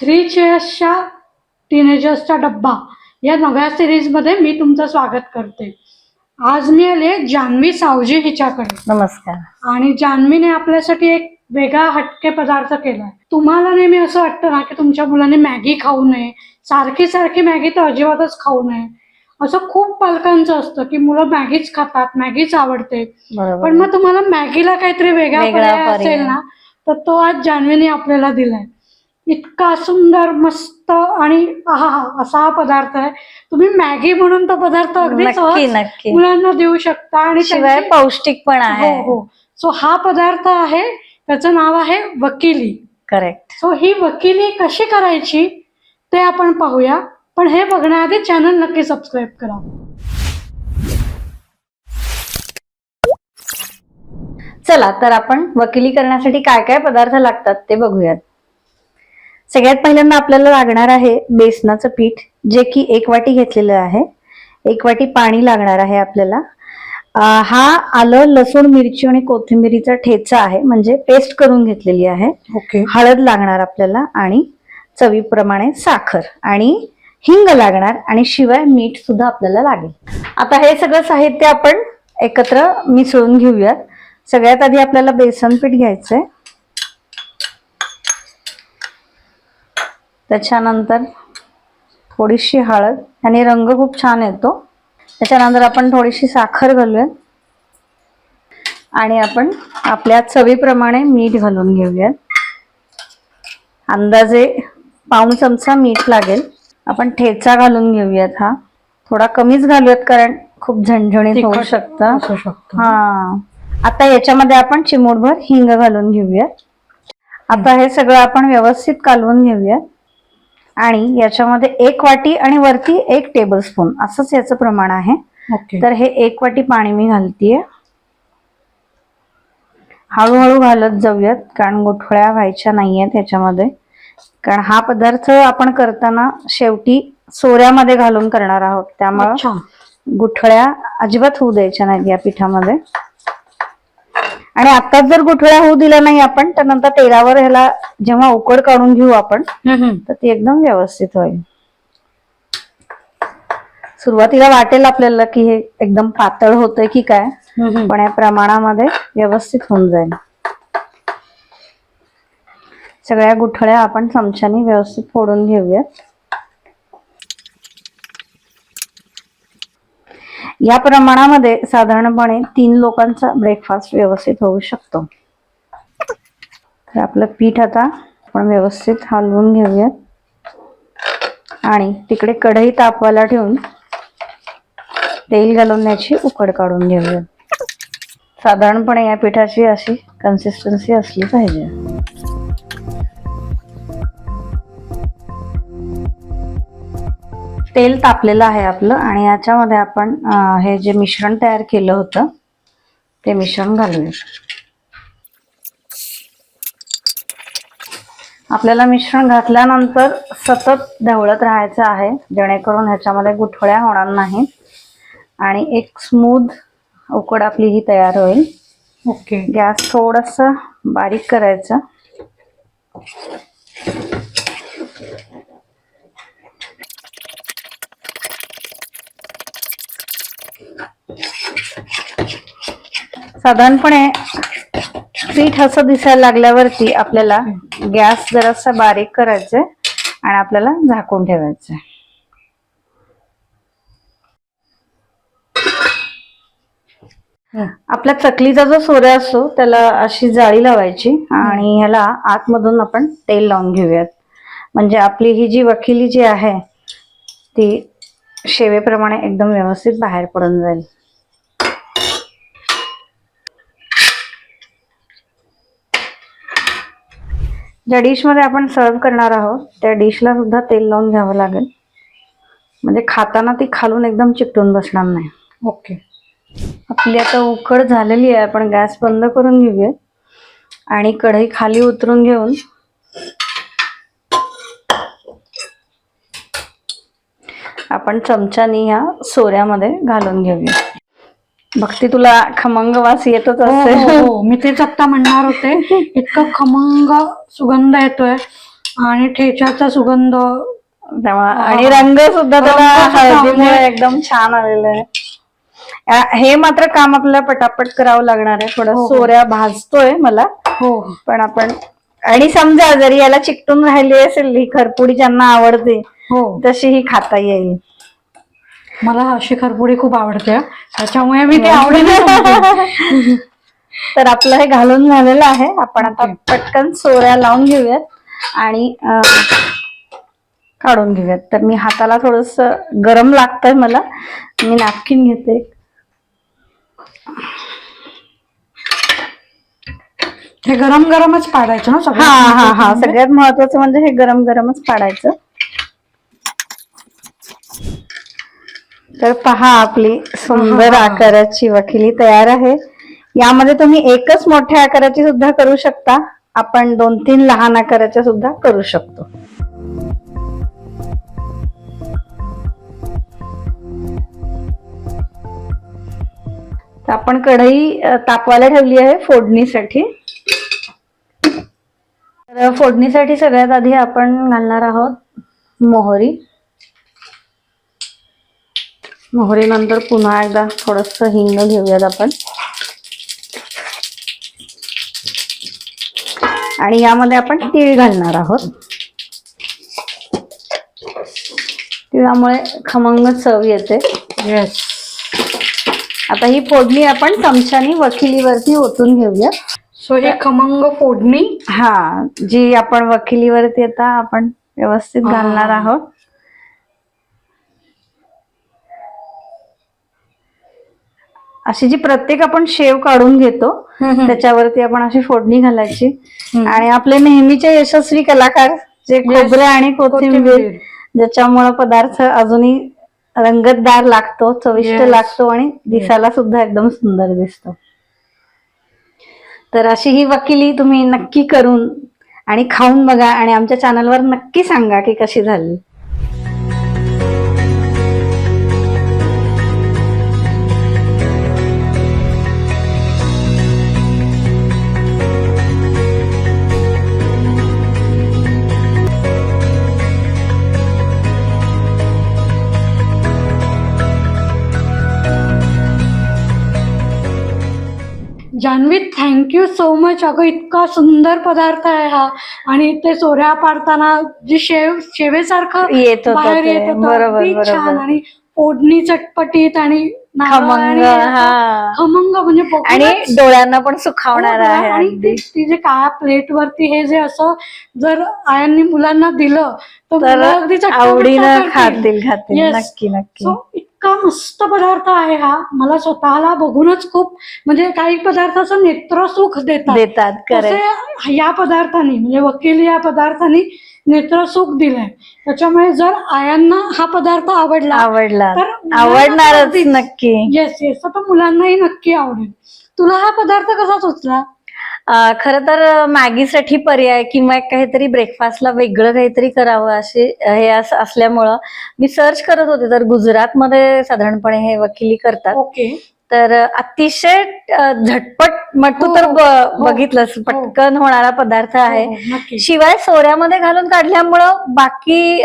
Three चेअर्सच्या टीनेजर्सचा डब्बा. या नव्या सिरीजमध्ये मी तुमचं स्वागत करते. आज मी आले जान्हवी सावजी हिच्याकडे. नमस्कार. आणि जान्हवीने आपल्यासाठी एक वेगळा हटके पदार्थ केलाय. तुम्हाला नेहमी असं वाटतं ना की तुमच्या मुलाने मॅगी खाऊ नये. सारखी सारखी मॅगी तर अजिबातच खाऊ नये. असं खूप पालकांचं असतं की मुलं मॅगीच खातात मॅगीच आवडते. पण मग तुम्हाला मॅगीला काहीतरी वेगळा पर्याय. असेल ना तर तो आज जान्हवीने आपल्याला दिलाय. इतका सुंदर मस्त आणि आहा असा हा पदार्थ आहे. तुम्ही मॅगी म्हणून तो पदार्थ अगदी नक्की मुलांना देऊ शकता आणि शिवाय पौष्टिक पण आहे. हो. हो सो हा पदार्थ आहे त्याचं नाव आहे वकिली. करेक्ट सो ही वकिली कशी करायची ते आपण पाहूया. पण हे बघण्याआधी चॅनल नक्की सबस्क्राईब करा. चला तर आपण वकिली करण्यासाठी काय काय पदार्थ लागतात ते बघूयात. सगळ्यात पहिल्यांदा आपल्याला लागणार आहे बेसनाचं पीठ जे की एक वाटी घेतलेलं आहे. एक वाटी पाणी लागणार आहे आपल्याला. हा आलं लसूण मिरची आणि कोथिंबिरीचा ठेचा आहे म्हणजे पेस्ट करून घेतलेली आहे. ओके. हळद लागणार आपल्याला आणि चवीप्रमाणे साखर आणि हिंग लागणार आणि शिवाय मीठ सुद्धा आपल्याला लागेल. आता हे सगळं साहित्य आपण एकत्र मिसळून घेऊयात. सगळ्यात आधी आपल्याला बेसन पीठ घ्यायचंय. त्याच्यानंतर थोडीशी हळद. आणि रंग खूप छान येतो. त्याच्यानंतर आपण थोडीशी साखर घालूयात. आणि आपण आपल्या चवीप्रमाणे मीठ घालून घेऊयात. अंदाजे पाऊण चमचा मीठ लागेल. आपण ठेचा घालून घेऊयात हा. थोडा कमीच घालूयात कारण खूप झणझणीत होऊ तिखट शकतं. असू शकतं. हा. आता याच्यामध्ये आपण चिमूटभर हिंग घालून घेऊयात. आता हे सगळं आपण व्यवस्थित कालवून घेऊयात. आणि याच्यामध्ये एक वाटी आणि वरती एक टेबल स्पून असंच याचं प्रमाण आहे. ओके. तर हे एक वाटी पाणी मी घालतीये. हळूहळू घालत जाऊयात कारण गुठळ्या व्हायच्या नाहीयेत ह्याच्यामध्ये कारण हा पदार्थ आपण करताना शेवटी सोऱ्यामध्ये घालून करणार आहोत. त्यामुळे गुठळ्या अजिबात होऊ द्यायच्या नाहीत या पिठामध्ये. आणि आताच जर गुठळ्या होऊ दिल्या नाही आपण तर नंतर तेलावर ह्याला जेव्हा उकड काढून घेऊ आपण. तर ती एकदम व्यवस्थित होईल सुरुवातीला वाटेल आपल्याला की हे एकदम पातळ होतंय की काय. पण या प्रमाणामध्ये व्यवस्थित होऊन जाईल सगळ्या गुठळ्या आपण चमच्याने व्यवस्थित फोडून घेऊयात या प्रमाणामध्ये साधारणपणे तीन लोकांचा ब्रेकफास्ट व्यवस्थित होऊ शकतो. तर आपलं पीठ आता आपण व्यवस्थित हलवून घेऊयात. आणि तिकडे कढई तापवायला ठेवून तेल घालून याची उकड काढून घेऊयात. साधारणपणे या पिठाची अशी कन्सिस्टन्सी असली पाहिजे. तेल तापलेलं आहे आपलं आणि याच्यामध्ये आपण हे जे मिश्रण तयार केलं होतं ते मिश्रण घालूया आपल्याला मिश्रण घातल्यानंतर सतत ढवळत राहायचं आहे जेणेकरून ह्याच्यामध्ये गुठळ्या होणार नाहीत आणि एक स्मूथ उकड आपली ही तयार होईल. ओके. गॅस थोडासा बारीक करायचा. साधारणपणे पीठ असं दिसायला लागल्यावरती आपल्याला गॅस जरासा बारीक करायचा आणि आपल्याला झाकून ठेवायचं आपल्या चकलीचा जो सोऱ्या असतो त्याला अशी जाळी लावायची आणि ह्याला आतमधून आपण तेल लावून घेऊयात. म्हणजे आपली ही जी वकिली जी आहे ती शेवेप्रमाणे एकदम व्यवस्थित बाहेर पडून जाईल. ज्या डिशमध्ये आपण सर्व करणार आहोत त्या डिशला सुद्धा तेल लावून घ्यावं लागेल. म्हणजे खाताना ती खालून एकदम चिकटून बसणार नाही. ओके आपली आता उकड झालेली आहे आपण गॅस बंद करून घेऊया. आणि कढई खाली उतरून घेऊन आपण चमच्यानी ह्या सोऱ्यामध्ये घालून घेऊया. भक्ती तुला खमंग वास येतच हो, हो, असेल. हो. मी तेच आता म्हणणार होते. इतका खमंग सुगंध येतोय आणि ठेच्याचा सुगंध. तेव्हा आणि रंग सुद्धा त्याला हळदीमुळे एकदम छान आलेलं आहे. आ- हे मात्र काम आपल्याला पटापट करावं लागणार आहे. थोडं हो. सोऱ्या भाजतोय मला. हो. पण आपण आणि समजा जरी याला चिकटून राहिली असेल ही खरपुडी ज्यांना आवडते हो. तशी ही खाता येईल. मला अशी खरपुडी खूप आवडते. त्याच्यामुळे मी ते आवडीने बनवते. तर आपलं हे घालून झालेलं आहे. आपण आता. पटकन सोऱ्या लावून घेऊयात आणि काढून घेऊयात. तर मी हाताला थोडस गरम लागतंय मला. मी नॅपकिन घेते. हे गरम गरमच पाडायचं ना हा हा हा. सगळ्यात महत्वाचं म्हणजे हे गरम गरमच पाडायचं. तर पहा आपली सुंदर. आकाराची वकिली तयार आहे. यामध्ये तुम्ही एकच मोठ्या आकाराची सुद्धा करू शकता. आपण दोन तीन लहान आकाराच्या सुद्धा करू शकतो. तर आपण कढई तापवायला ठेवली आहे फोडणीसाठी. तर फोडणीसाठी सगळ्यात आधी आपण घालणार आहोत मोहरी. मोहरी नंतर पुन्हा एकदा थोडस हिंग घेऊयात आपण. आणि यामध्ये आपण तीळ घालणार आहोत. तिळामुळे खमंग चव येते. येस आता ही फोडणी आपण चमच्यानी वकिलीवरती ओतून घेऊया. सो हे खमंग फोडणी? हा जी आपण वकिलीवरती आता आपण व्यवस्थित. घालणार आहोत. अशी जी प्रत्येक आपण शेव काढून घेतो त्याच्यावरती आपण अशी फोडणी घालायची. आणि आपले नेहमीचे यशस्वी कलाकार जे खोबरे आणि कोथिंबीर. ज्याच्यामुळे पदार्थ अजूनही रंगतदार लागतो चविष्ट. लागतो आणि दिसायला सुद्धा एकदम सुंदर दिसतो तर अशी ही वकिली तुम्ही नक्की करून आणि खाऊन बघा आणि आमच्या चॅनलवर नक्की सांगा की कशी झाली जान्हवी थँक्यू सो मच अगं इतका सुंदर पदार्थ आहे हा आणि ते सोऱ्या पाडताना जी शेव शेवेसारखं येत बाहेर. येत होतं छान. आणि फोडणी चटपटीत आणि खमंग हा म्हणजे आणि डोळ्यांना पण सुखावणार आहे आणि. ती जे काळ्या प्लेट वरती हे जे असं जर आयांनी मुलांना दिलं तर अगदी आवडीनं. खातील खातील. नक्की नक्की इतका मस्त पदार्थ आहे हा. मला स्वतःला बघूनच खूप म्हणजे काही पदार्थ असं नेत्रसुख देतात. देतात तसे या पदार्थांनी म्हणजे वकील या पदार्थांनी नेत्रसुख दिलंय. त्याच्यामुळे जर आयांना हा पदार्थ आवडला आवडला. तर आवडणारच. नक्की. येस येस तर मुलांनाही नक्की आवडेल. तुला हा पदार्थ कसा सुचला? खरं तर मॅगीसाठी पर्याय किंवा काहीतरी ब्रेकफास्टला वेगळं काहीतरी करावं असे हे असं असल्यामुळं मी सर्च करत होते. तर गुजरातमध्ये साधारणपणे हे वकिली करतात. ओके तर अतिशय झटपट तू हो, तर हो, हो. बघितलंस पटकन होणारा पदार्थ आहे शिवाय सोऱ्यामध्ये घालून काढल्यामुळं बाकी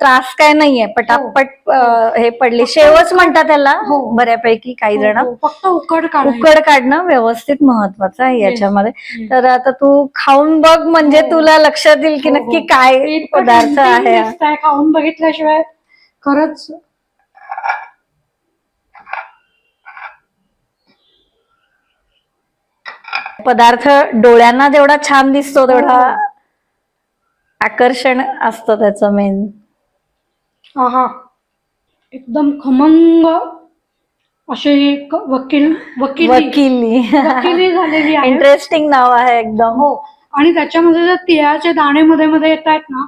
त्रास काय नाहीये पटापट हे पडले शेवच म्हणतात त्याला. बऱ्यापैकी काही जण फक्त उकड. उकड काढणं व्यवस्थित महत्वाचं आहे याच्यामध्ये. तर आता तू खाऊन बघ म्हणजे. तुला लक्षात येईल की नक्की. काय पदार्थ आहे खाऊन बघितल्याशिवाय खरंच पदार्थ डोळ्यांना जेवढा छान दिसतो तेवढा आकर्षण असतं त्याचं मेन आहा. एकदम खमंग अशी एक वकील वकिली. वकिली. वकिली झालेली आहे इंटरेस्टिंग नाव आहे एकदम. हो. आणि त्याच्यामध्ये जर तिळाचे दाणे मध्ये मध्ये येत आहेत ना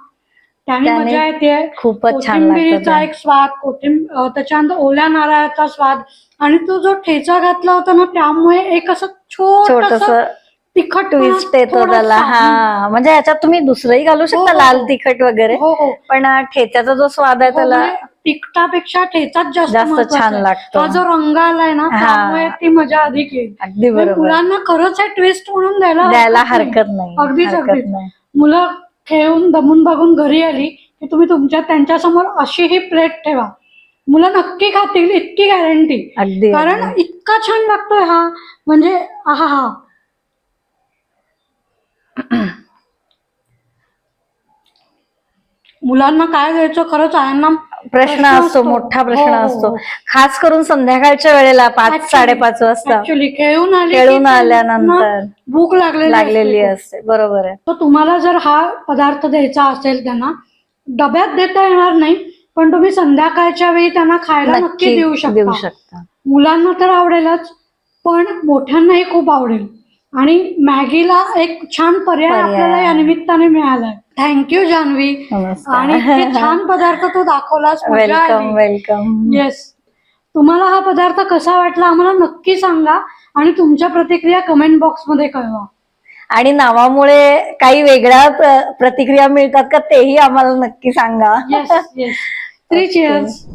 त्याने मजा येते. खूपच छान एक स्वाद कोथिंब त्याच्यानंतर ओल्या नारळाचा स्वाद. आणि तो जो ठेचा घातला होता ना त्यामुळे एक असं छोटस तिखट ट्विस्ट येतो त्याला. हा म्हणजे ह्याच्यात तुम्ही दुसरंही घालू शकता हो, लाल हो. तिखट वगैरे. हो हो. पण ठेच्याचा जो स्वाद आहे त्याला म्हणजे तिखटापेक्षा ठेचाच जास्त छान. लागतो. हा जो रंग आलाय ना हा. त्यामुळे ती मजा अधिक येईल. अगदी बरोबर. मुलांना खरंच हे ट्विस्ट म्हणून द्यायला द्यायला हरकत नाही. अगदीच हरकत नाही. मुलं खेळून दमून भागून घरी आली की तुम्ही तुमच्या त्यांच्यासमोर अशी ही प्लेट ठेवा. मुलं नक्की खातील इतकी गॅरंटी अगदी कारण. इतका छान लागतोय हा. म्हणजे आहा हा. मुलांना काय द्यायचं खरंच आहे ना प्रश्न असतो मोठा प्रश्न हो, असतो. हो. खास करून संध्याकाळच्या वेळेला पाच साडेपाच वाजता. खेळून खेळून आल्यानंतर भूक लागलेली लागलेली असते. असते. बरोबर आहे. तर तुम्हाला जर हा पदार्थ द्यायचा असेल त्यांना डब्यात देता येणार नाही पण तुम्ही संध्याकाळच्या वेळी त्यांना खायला नक्की देऊ देऊ शकता. शकता. मुलांना तर आवडेलच पण मोठ्यांनाही खूप आवडेल. आणि मॅगीला एक छान पर्याय पर्याय. आपल्याला या निमित्ताने मिळालाय. Thank you Janhavi. आणि इतके छान पदार्थ तू दाखवलास वेलकम वेलकम येस तुम्हाला हा पदार्थ कसा वाटला आम्हाला नक्की सांगा आणि तुमच्या प्रतिक्रिया कमेंट बॉक्समध्ये कळवा. आणि नावामुळे काही वेगळ्या प्र- प्रतिक्रिया मिळतात का तेही आम्हाला नक्की सांगा. Yes yes three cheers